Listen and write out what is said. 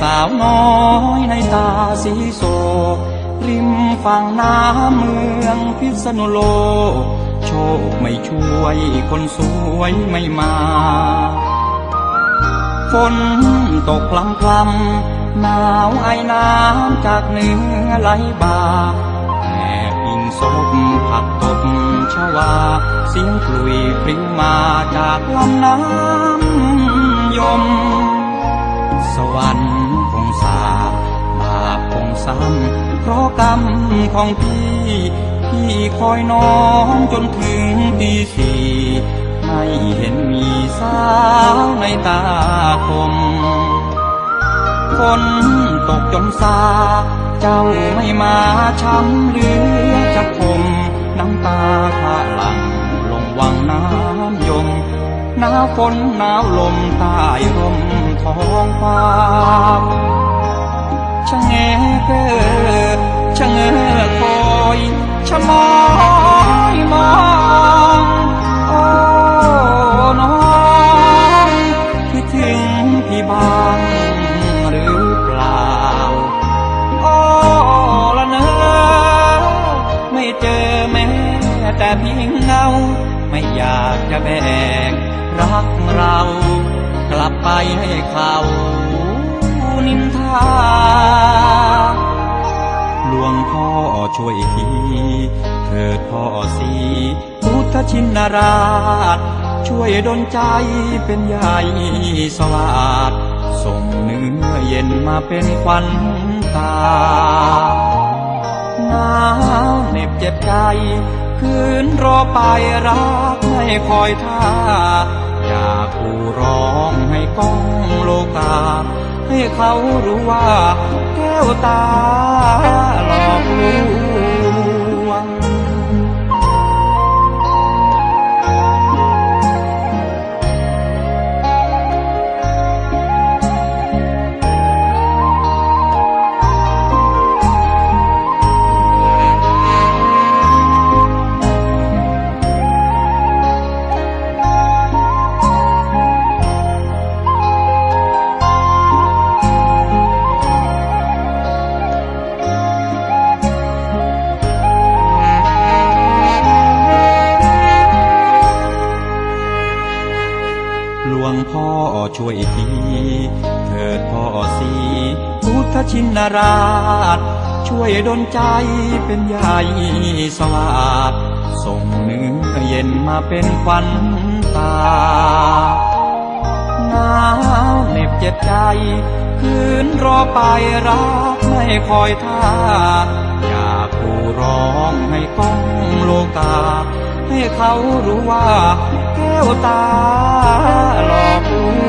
สาวน้อยในตาสีโศกริมฝั่งน้ำเมืองพิษณุโลก โชคไม่ช่วยคนสวยไม่มา ฝนตกพลำพลำหนาวไอน้ำจากเหนือไหลบ่าแอบอิงศพผักตบชวา เสียงกลุยพริ้งมาจากลำน้ำยม สวรรค์ งสาบาปคงซ้ำเพราะกรรมของพี่ พี่คอยน้องจนถึงตีสี่ไม่เห็นมีสาวในตาคมฝนตกจนซาเจ้าไม่มาช้ำหลือจะคมน้ำตาข้าหลังลงวังน้ำยมหนาวฝนหนาวลมใต้ร่ม ท้องฟ้าชะแงเกอชะเง้อคอยชะมอยมองโอ้น้องคิดถึงพี่บ้างหรือเปล่าโอ้ละเนอไม่เจอแม้แต่เพียงเงาไม่อยากจะแบกรักเรา กลับไปให้เขานินทา หลวงพ่อช่วยทีเถิดพ่อสีพุทธชินราช ช่วยดลใจเป็นใหญ่สวาดส่งเนื้อเย็นมาเป็นควันตาหนาวเหน็บเจ็บใจ คืนรอไปรักไม่คอยท่า อยากผู้ร้องให้ก้องโลกา ให้เขารู้ว่าแก้วตาหลอกลว หลวงพ่อช่วยที เถิดพ่อสีพุทธชินราช ช่วยดลใจเป็นใหญ่สวาดส่งเนื้อเย็นมาเป็นควันตาหนาวเหน็บเจ็บใจ คืนรอไปรักไม่คอยท่า อยากกูร้องให้ก้องโลกา ให้เขารู้ว่า แก้วตาหลอกลวง